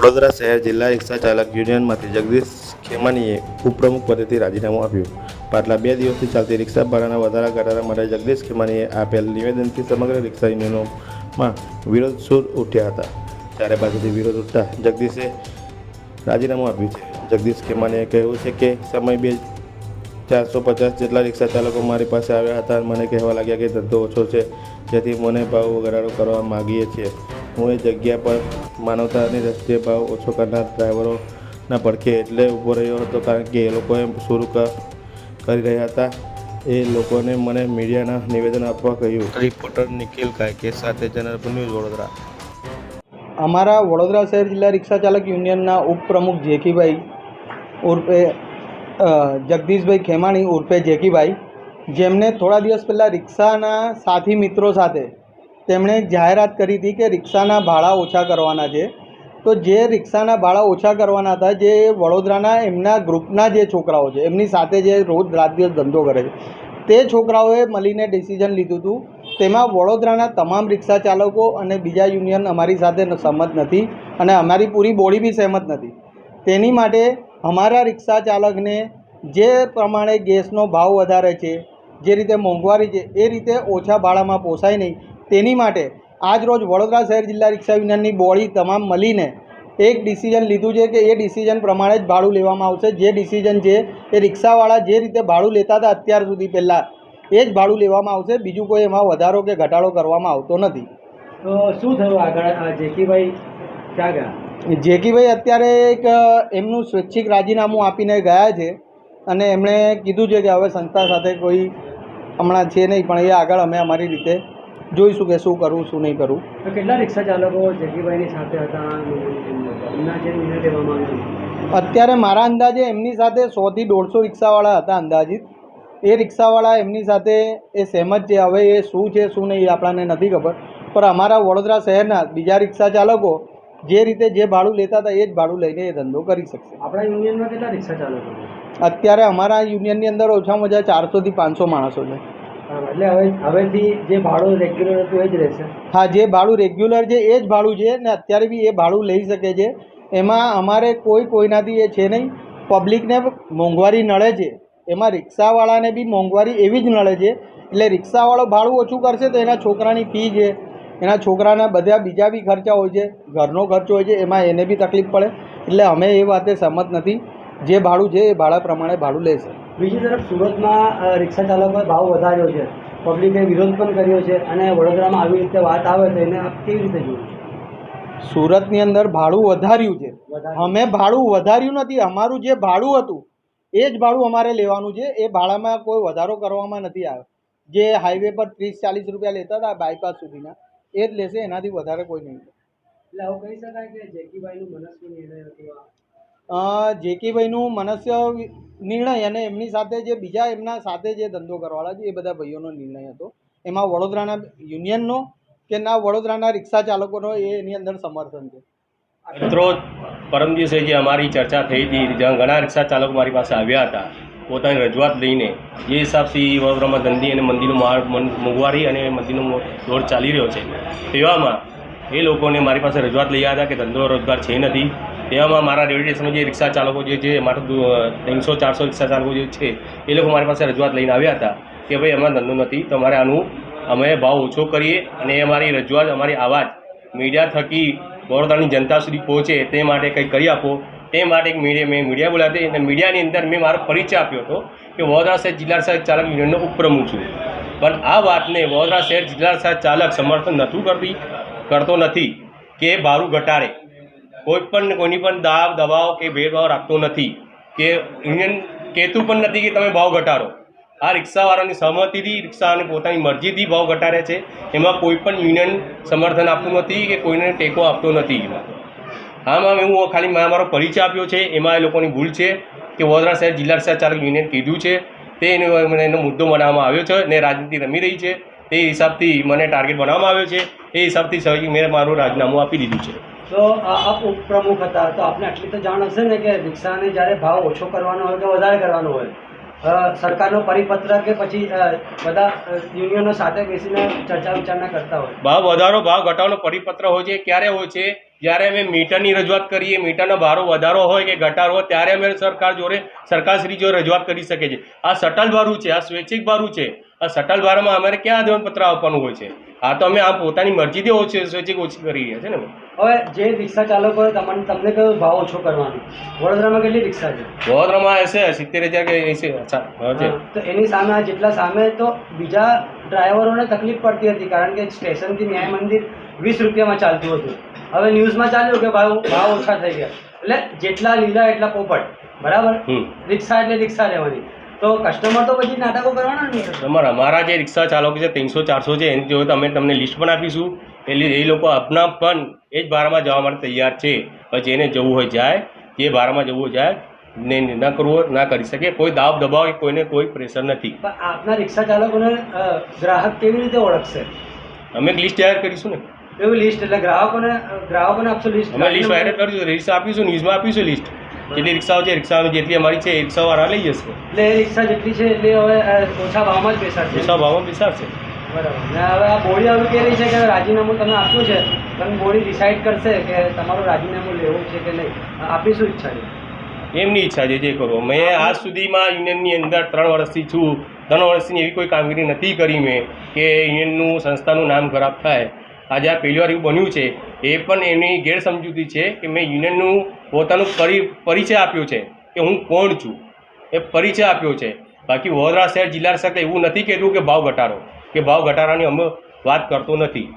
વડોદરા શહેર જિલ્લા રિક્ષા ચાલક યુનિયનમાંથી જગદીશ ખેમાનીએ ઉપપ્રમુખ પદેથી રાજીનામું આપ્યું. પાછલા બે દિવસથી ચાલતી રિક્ષા ભાડાના વધારા ઘટાડા માટે જગદીશ ખેમાનીએ આપેલ નિવેદનથી સમગ્ર રિક્ષા યુનિયનોમાં વિરોધ સૂર ઉઠ્યા હતા. ત્યારે પાસેથી વિરોધ ઉઠતા જગદીશે રાજીનામું આપ્યું છે. જગદીશ ખેમાનીએ કહ્યું છે કે, સમય બે ચારસો પચાસ જેટલા રિક્ષા ચાલકો મારી પાસે આવ્યા હતા અને મને કહેવા લાગ્યા કે ધંધો ઓછો છે, જેથી મને ભાવ ઘટાડો કરવા માગીએ છીએ. હું એ જગ્યા પર માનવતાની દ્રષ્ટિએ ભાવ ઓછો કરનાર ડ્રાઈવરોના પડખે એટલે ઊભો રહ્યો હતો કારણ કે એ લોકોએ શરૂ કરી રહ્યા હતા. એ લોકોને મને મીડિયાના નિવેદન આપવા કહ્યું. રિપોર્ટર નિખિલ કાયકે સાથે જનરલ ન્યૂઝ વડોદરા. અમારા વડોદરા શહેર જિલ્લા રિક્ષા ચાલક યુનિયનના ઉપપ્રમુખ જેકીભાઈ ઉર્ફે જગદીશભાઈ ખેમાણી ઉર્ફે જેકીભાઈ જેમને થોડા દિવસ પહેલાં રિક્ષાના સાથી મિત્રો સાથે તેમણે જાહેરાત કરી હતી કે રિક્ષાના ભાડા ઓછા કરવાના છે. તો જે રિક્ષાના ભાડા ઓછા કરવાના હતા, જે વડોદરાના એમના ગ્રુપના જે છોકરાઓ છે, એમની સાથે જે રોજ રાત દિવસ ધંધો કરે છે, તે છોકરાઓએ મળીને ડિસિઝન લીધું હતું. તેમાં વડોદરાના તમામ રિક્ષા ચાલકો અને બીજા યુનિયન અમારી સાથે સહમત નથી અને અમારી પૂરી બોડી બી સહેમત નથી. તેની માટે અમારા રિક્ષા ચાલકને જે પ્રમાણે ગેસનો ભાવ વધારે છે, જે રીતે મોંઘવારી છે, એ રીતે ઓછા ભાડામાં પોસાય નહીં. તેની માટે આજ રોજ વડોદરા શહેર જિલ્લા રિક્ષા યુનિયનની બોડી તમામ મળીને એક ડિસિઝન લીધું છે કે એ ડિસિઝન પ્રમાણે જ ભાડું લેવામાં આવશે. જે ડિસિઝન છે એ રિક્ષાવાળા જે રીતે ભાડું લેતા હતા અત્યાર સુધી પહેલાં એ જ ભાડું લેવામાં આવશે. બીજું કોઈ એમાં વધારો કે ઘટાડો કરવામાં આવતો નથી. તો શું થયું આગળ? જેકીભાઈ ક્યાં ગયા જેકીભાઈ અત્યારે એક એમનું સ્વૈચ્છિક રાજીનામું આપીને ગયા છે અને એમણે કીધું છે કે હવે સંસ્થા સાથે કોઈ હમણાં છે નહીં પણ એ આગળ અમે અમારી રીતે જોઈશું કે શું કરવું શું નહીં કરવું કેટલા રિક્ષા ચાલકો જગીભાઈની સાથે હતા? અત્યારે મારા અંદાજે એમની સાથે સોથી દોઢસો રિક્ષાવાળા હતા અંદાજિત. એ રિક્ષાવાળા એમની સાથે એ સહેમત છે. હવે એ શું છે શું નહીં આપણને નથી ખબર. પણ અમારા વડોદરા શહેરના બીજા રિક્ષા ચાલકો જે રીતે જે ભાડું લેતા હતા એ જ ભાડું લઈને એ ધંધો કરી શકશે. આપણા યુનિયનમાં કેટલા રિક્ષા ચાલકો અત્યારે અમારા યુનિયનની અંદર ઓછામાં ઓછા ચારસોથી પાંચસો માણસો છે. એટલે હવે, હવેથી જે ભાડું રેગ્યુલર હતું એ જ રહેશે. હા, જે ભાડું રેગ્યુલર છે, એ જ ભાડું છે, ને અત્યારે બી એ ભાડું લઈ શકે છે. એમાં અમારે કોઈ કોઈનાથી એ છે નહીં. પબ્લિકને મોંઘવારી નડે છે. એમાં રિક્ષાવાળાને બી મોંઘવારી એવી જ નડે છે. એટલે રિક્ષાવાળો ભાડું ઓછું કરશે તો એના છોકરાની ફી છે. એના છોકરાના બધા બીજા બી ખર્ચા હોય છે. ઘરનો ખર્ચો હોય છે. એમાં એને બી તકલીફ પડે. એટલે અમે એ વાતે સહમત નથી. જે ભાડું છે, એ ભાડા પ્રમાણે ભાડું લેશે. બીજી તરફ સુરતમાં રિક્ષા ચાલકોએ ભાવ વધાર્યો છે. પબ્લિકે વિરોધ પણ કર્યો છે અને વડોદરામાં આવી રીતે વાત આવે તો એને આપ કેવી રીતે જોયું સુરતની અંદર ભાડું વધાર્યું છે. અમે ભાડું વધાર્યું નથી. અમારું જે ભાડું હતું એ જ ભાડું અમારે લેવાનું છે. એ ભાડામાં કોઈ વધારો કરવામાં નથી આવ્યો. જે હાઈવે પર ત્રીસ ચાલીસ રૂપિયા લેતા હતા બાયપાસ સુધીના એ જ લેશે. એનાથી વધારે કોઈ નહીં. એટલે આવું કહી શકાય કે જેકીભાઈનું મનસ્વી નિર્ણય હતો જેકીભાઈનું મનસ્ય નિર્ણય અને એમની સાથે જે બીજા એમના સાથે જે ધંધો કરવાવાળા છે, એ બધા ભાઈઓનો નિર્ણય હતો. એમાં વડોદરાના યુનિયનનો કે ના વડોદરાના રિક્ષા ચાલકોનો એ એની અંદર સમર્થન છે. મિત્રો, પરમ દિવસે જે અમારી ચર્ચા થઈ હતી, જ્યાં ઘણા રિક્ષા ચાલકો મારી પાસે આવ્યા હતા, પોતાની રજૂઆત લઈને જે હિસાબથી વડોદરામાં ધંધી અને મંદીનું મોંઘવારી અને મંદીનો દોર ચાલી રહ્યો છે, તેવામાં એ લોકોને મારી પાસે રજૂઆત લઈ આવ્યા હતા કે ધંધો રોજગાર છે નથી. તેવામાં મારા રેલવે સ્ટેશનમાં જે રિક્ષા ચાલકો જે છે મારા ત્રણસો, ચારસો રિક્ષા ચાલકો જે છે, એ લોકો મારી પાસે રજૂઆત લઈને આવ્યા હતા કે ભાઈ અમારો ધંધો નથી તો અમારે આનું, અમે ભાવ ઓછો કરીએ અને એ અમારી રજૂઆત, અમારી આવાજ મીડિયા થકી વડોદરાની જનતા સુધી પહોંચે તે માટે કંઈક કરી આપો. તે માટે એક મીડિયા, મેં મીડિયા બોલાવી અને મીડિયાની અંદર મેં મારો પરિચય આપ્યો હતો કે વડોદરા શહેર જિલ્લા સહાયક ચાલક યુનિયનનો ઉપપ્રમુખ છું. પણ આ વાતને વડોદરા શહેર જિલ્લા સહાયક ચાલક સમર્થન નહોતું કરતી, કરતો નથી કે ભારું ઘટાડે. કોઈ પણ, કોઈની પણ દાબ દબાવ કે ભેદભાવ રાખતો નથી કે યુનિયન કહેતું પણ નથી કે તમે ભાવ ઘટાડો. આ રિક્ષાવાળાની સહમતિથી રિક્ષાને પોતાની મરજીથી ભાવ ઘટાડે છે. એમાં કોઈ પણ યુનિયન સમર્થન આપતું નથી કે કોઈને ટેકો આપતો નથી. એમાં આમાં હું ખાલી મેં મારો પરિચય આપ્યો છે. એમાં એ લોકોની ભૂલ છે કે વડોદરા શહેર જિલ્લા રિક્ષા ચાલક યુનિયન કીધું છે. તે એનો એનો મુદ્દો બનાવવામાં આવ્યો છે ને રાજનીતિ રમી રહી છે. તે હિસાબથી મને ટાર્ગેટ બનાવવામાં આવ્યો છે. એ હિસાબથી મેં મારું રાજીનામું આપી દીધું છે. તો આ ઉપપ્રમુખ હતા. તો આપને આટલી તો જાણ હશે ને કે રિક્ષાને જ્યારે ભાવ ઓછો કરવાનો હોય કે વધારે કરવાનો હોય સરકારનો પરિપત્ર કે પછી બધા યુનિયનો સાથે બેસીને ચર્ચા વિચારણા કરતા હોય. ભાવ વધારો ભાવ ઘટાડવાનો પરિપત્ર હોય છે, ક્યારે હોય છે? જ્યારે અમે મીટરની રજૂઆત કરીએ, મીટરનો ભારો વધારો હોય કે ઘટાડો હોય, ત્યારે અમે સરકાર જોડે, સરકારશ્રી જોડે રજૂઆત કરી શકે છે આ સટલ ભારું છે, આ સ્વૈચ્છિક ભારું છે. આ સટલ ભારામાં અમારે ક્યાં આવેદનપત્ર આપવાનું હોય છે? આ તો અમે આ પોતાની મરજીથી ઓછી સ્વૈચ્છિક ઓછી કરી રહ્યા છે ને હવે જે રિક્ષા ચાલકો તમને તમને કયો ભાવ ઓછો કરવાનો? વડોદરામાં કેટલી રિક્ષા છે? વડોદરામાં હશે સિત્તેર હજાર કે એસી છે. તો એની સામે જેટલા સામે તો બીજા ડ્રાઈવરોને તકલીફ પડતી હતી કારણ કે સ્ટેશનથી ન્યાય મંદિર વીસ રૂપિયામાં ચાલતું હતું. હવે ન્યૂઝમાં ચાલ્યું કે ભાવ ભાવ ઓછા થઈ ગયા. એટલે જેટલા લીલા એટલા પોપટ. બરાબર? રિક્ષા એટલે રિક્ષા લેવાની તો કસ્ટમર તો પછી નાટકો કરવાના ને તમારા અમારા જે રિક્ષા ચાલકો છે ત્રણસો ચારસો છે એની જોડે અમે તમને લિસ્ટ પણ આપીશું. એટલે એ લોકો આપના પણ એ જ ભાડામાં જવા માટે તૈયાર છે. પછી એને જવું હોય જાય જે ભાડામાં જવું હોય જાય ને ના કરવું હોય ના કરી શકે. કોઈ દાબ દબાવ કે કોઈને કોઈ પ્રેશર નથી. પણ આપના રિક્ષા ચાલકોને ગ્રાહક કેવી રીતે ઓળખશે? અમે લિસ્ટ તૈયાર કરીશું ને. એવી લિસ્ટ એટલે ગ્રાહકોને ગ્રાહકોને આપશો લિસ્ટ અમે લિસ્ટ વાયરલ કરીશું લિસ્ટ આપીશું ન્યૂઝમાં આપીશું લિસ્ટ જેટલી રિક્ષાઓ છે રિક્ષાઓ જેટલી અમારી છે એ રિક્ષાવાળા લઈ જશે. એટલે એ રિક્ષા જેટલી છે એટલી હવે ઓછા ભાવમાં જ બેસાડશે ઓછા ભાવમાં બેસાડશે બરાબર. ને હવે આ બોડી આવી કહી રહી છે કે રાજીનામું તમે આપ્યું છે પણ બોડી ડિસાઇડ કરશે કે તમારું રાજીનામું લેવું છે કે નહીં. આપણી શું ઈચ્છા છે? એમની ઈચ્છા છે જે કરો. મેં આજ સુધીમાં યુનિયનની અંદર ત્રણ વર્ષથી છું. ત્રણ વર્ષની એવી કોઈ કામગીરી નથી કરી મેં કે યુનિયનનું સંસ્થાનું નામ ખરાબ થાય. આજે આ પહેલી વાર એવું બન્યું છે, એ પણ એની ગેરસમજૂતી છે કે મેં યુનિયનનું પોતાનું પરી, પરિચય આપ્યો છે કે હું કોણ છું. એ પરિચય આપ્યો છે. બાકી વડોદરા શહેર જિલ્લા સાથે એવું નથી કહેતું કે ભાવ ઘટાડો, કે ભાવ ઘટાડાની અમે વાત કરતો નથી.